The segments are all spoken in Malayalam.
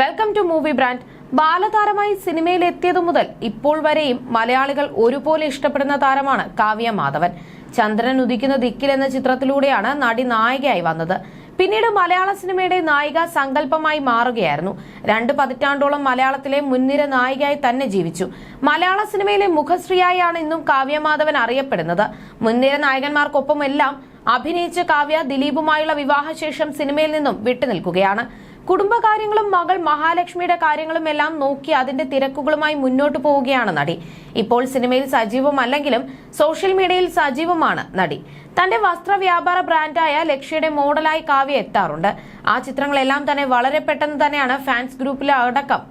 വെൽക്കം ടു മൂവി ബ്രാൻഡ് ബാലതാരമായി സിനിമയിൽ എത്തിയതു മുതൽ ഇപ്പോൾ വരെയും മലയാളികൾ ഒരുപോലെ ഇഷ്ടപ്പെടുന്ന താരമാണ് കാവ്യ മാധവൻ. ചന്ദ്രൻ ഉദിക്കുന്ന ദിക്കിൽ എന്ന ചിത്രത്തിലൂടെയാണ് നടി നായികയായി വന്നത്. പിന്നീട് മലയാള സിനിമയുടെ നായിക സങ്കല്പമായി മാറുകയായിരുന്നു. രണ്ട് പതിറ്റാണ്ടോളം മലയാളത്തിലെ മുൻനിര നായികയായി തന്നെ ജീവിച്ചു. മലയാള സിനിമയിലെ മുഖശ്രീയായാണ് ഇന്നും കാവ്യ മാധവൻ അറിയപ്പെടുന്നത്. മുൻനിര നായകന്മാർക്കൊപ്പമെല്ലാം അഭിനയിച്ച കാവ്യ ദിലീപുമായുള്ള വിവാഹശേഷം സിനിമയിൽ നിന്നും വിട്ടുനിൽക്കുകയാണ്. കുടുംബകാര്യങ്ങളും മകൾ മഹാലക്ഷ്മിയുടെ കാര്യങ്ങളും എല്ലാം നോക്കി അതിന്റെ തിരക്കുകളുമായി മുന്നോട്ട് പോവുകയാണ് നടി. ഇപ്പോൾ സിനിമയിൽ സജീവമല്ലെങ്കിലും സോഷ്യൽ മീഡിയയിൽ സജീവമാണ് നടി. തന്റെ വസ്ത്ര വ്യാപാര ബ്രാൻഡായ ലക്ഷ്യയുടെ മോഡലായി കാവ്യ എത്താറുണ്ട്. ആ ചിത്രങ്ങളെല്ലാം തന്നെ വളരെ പെട്ടെന്ന് തന്നെയാണ് ഫാൻസ് ഗ്രൂപ്പിലെ അടക്കം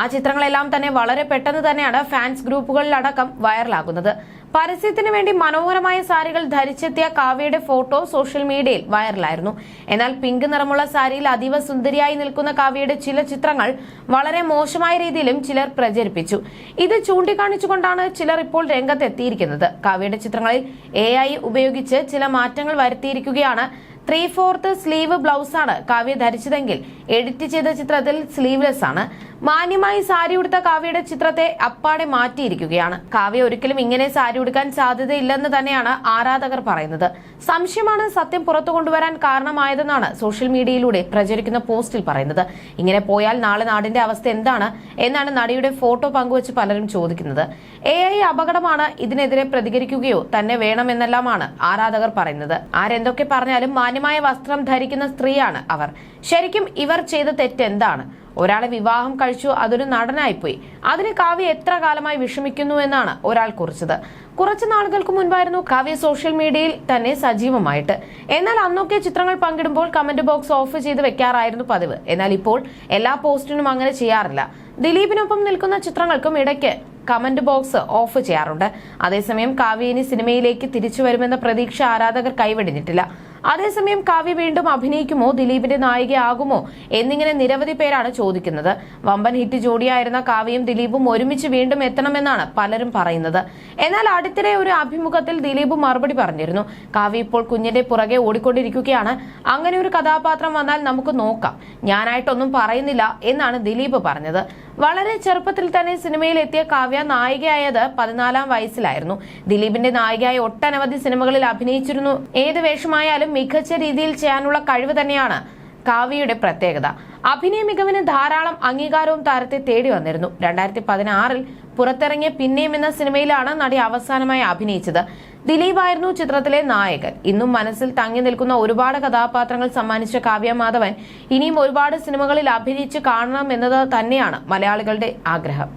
ആ ചിത്രങ്ങളെല്ലാം തന്നെ വളരെ പെട്ടെന്ന് തന്നെയാണ് ഫാൻസ് ഗ്രൂപ്പുകളിലടക്കം വൈറലാകുന്നത്. പരസ്യത്തിന് വേണ്ടി മനോഹരമായ സാരികൾ ധരിച്ചെത്തിയ കാവ്യയുടെ ഫോട്ടോ സോഷ്യൽ മീഡിയയിൽ വൈറലായിരുന്നു. എന്നാൽ പിങ്ക് നിറമുള്ള സാരിയിൽ അതീവ സുന്ദരിയായി നിൽക്കുന്ന കാവ്യയുടെ ചില ചിത്രങ്ങൾ വളരെ മോശമായ രീതിയിലും ചിലർ പ്രചരിപ്പിച്ചു. ഇത് ചൂണ്ടിക്കാണിച്ചുകൊണ്ടാണ് ചിലർ ഇപ്പോൾ രംഗത്തെത്തിയിരിക്കുന്നത്. കാവ്യയുടെ ചിത്രങ്ങളിൽ എ ഉപയോഗിച്ച് ചില മാറ്റങ്ങൾ വരുത്തിയിരിക്കുകയാണ് ത്രീ ഫോർത്ത് സ്ലീവ് ബ്ലൗസാണ് കാവ്യ ധരിച്ചതെങ്കിൽ എഡിറ്റ് ചെയ്ത ചിത്രത്തിൽ സ്ലീവ്ലെസ് ആണ്. മാന്യമായി സാരി ഉടുത്ത കാവ്യയുടെ ചിത്രത്തെ അപ്പാടെ മാറ്റിയിരിക്കുകയാണ്. കാവ്യ ഒരിക്കലും ഇങ്ങനെ സാരി ഉടുക്കാൻ സാധ്യതയില്ലെന്ന് തന്നെയാണ് ആരാധകർ പറയുന്നത്. സംശയമാണ് സത്യം പുറത്തു കൊണ്ടുവരാൻ കാരണമായതെന്നാണ് സോഷ്യൽ മീഡിയയിലൂടെ പ്രചരിക്കുന്ന പോസ്റ്റിൽ പറയുന്നത്. ഇങ്ങനെ പോയാൽ നാളെ നാടിന്റെ അവസ്ഥ എന്താണ് എന്നാണ് നടിയുടെ ഫോട്ടോ പങ്കുവച്ച് പലരും ചോദിക്കുന്നത്. എ ഐ അപകടമാണ് ഇതിനെതിരെ പ്രതികരിക്കുകയോ തന്നെ വേണമെന്നെല്ലാമാണ് ആരാധകർ പറയുന്നത്. ആരെന്തൊക്കെ പറഞ്ഞാലും മാന്യമായ വസ്ത്രം ധരിക്കുന്ന സ്ത്രീയാണ് അവർ. ശരിക്കും ഇവർ ചെയ്ത തെറ്റ് എന്താണ് ഒരാളെ വിവാഹം കഴിച്ചു അതൊരു നടനായിപ്പോയി. അതിന് കാവ്യ എത്ര കാലമായി വിഷമിക്കുന്നു എന്നാണ് ഒരാൾ കുറിച്ചത്. കുറച്ചു നാളുകൾക്ക് മുൻപായിരുന്നു കാവ്യ സോഷ്യൽ മീഡിയയിൽ തന്നെ സജീവമായിട്ട്. എന്നാൽ അന്നൊക്കെ ചിത്രങ്ങൾ പങ്കിടുമ്പോൾ കമന്റ് ബോക്സ് ഓഫ് ചെയ്ത് വെക്കാറായിരുന്നു പതിവ്. എന്നാൽ ഇപ്പോൾ എല്ലാ പോസ്റ്റിനും അങ്ങനെ ചെയ്യാറില്ല. ദിലീപിനൊപ്പം നിൽക്കുന്ന ചിത്രങ്ങൾക്കും ഇടയ്ക്ക് കമന്റ് ബോക്സ് ഓഫ് ചെയ്യാറുണ്ട്. അതേസമയം കാവ്യ ഇനി സിനിമയിലേക്ക് തിരിച്ചു വരുമെന്ന പ്രതീക്ഷ ആരാധകർ കൈവെടിഞ്ഞിട്ടില്ല. അതേസമയം കാവ്യ വീണ്ടും അഭിനയിക്കുമോ? ദിലീപിന്റെ നായികയാകുമോ? എന്നിങ്ങനെ നിരവധി പേരാണ് ചോദിക്കുന്നത്. വമ്പൻ ഹിറ്റ് ജോഡിയായിരുന്ന കാവ്യയും ദിലീപും ഒരുമിച്ച് വീണ്ടും എത്തണമെന്നാണ് പലരും പറയുന്നത്. എന്നാൽ അടുത്തിടെ ഒരു അഭിമുഖത്തിൽ ദിലീപ് മറുപടി പറഞ്ഞിരുന്നു. കാവ്യ ഇപ്പോൾ കുഞ്ഞിന്റെ പുറകെ ഓടിക്കൊണ്ടിരിക്കുകയാണ്. അങ്ങനെ ഒരു കഥാപാത്രം വന്നാൽ നമുക്ക് നോക്കാം. ഞാനായിട്ടൊന്നും പറയുന്നില്ല എന്നാണ് ദിലീപ് പറഞ്ഞത്. വളരെ ചെറുപ്പത്തിൽ തന്നെ സിനിമയിൽ എത്തിയ കാവ്യ നായികയായത് പതിനാലാം വയസ്സിലായിരുന്നു. ദിലീപിന്റെ നായികയായി ഒട്ടനവധി സിനിമകളിൽ അഭിനയിച്ചിരുന്നു. ഏത് വേഷമായാലും മികച്ച രീതിയിൽ ചെയ്യാനുള്ള കഴിവ് തന്നെയാണ് കാവ്യയുടെ പ്രത്യേകത. അഭിനയ മികവിന് ധാരാളം അംഗീകാരവും താരത്തെ തേടി വന്നിരുന്നു. രണ്ടായിരത്തി പതിനാറിൽ പുറത്തിറങ്ങിയ പിന്നെയും എന്ന സിനിമയിലാണ് നടി അവസാനമായി അഭിനയിച്ചത്. ദിലീപായിരുന്നു ചിത്രത്തിലെ നായകൻ. ഇന്നും മനസ്സിൽ തങ്ങി നിൽക്കുന്ന ഒരുപാട് കഥാപാത്രങ്ങൾ സമ്മാനിച്ച കാവ്യ മാധവൻ ഇനിയും ഒരുപാട് സിനിമകളിൽ അഭിനയിച്ച് കാണണം എന്നത് തന്നെയാണ് മലയാളികളുടെ ആഗ്രഹം.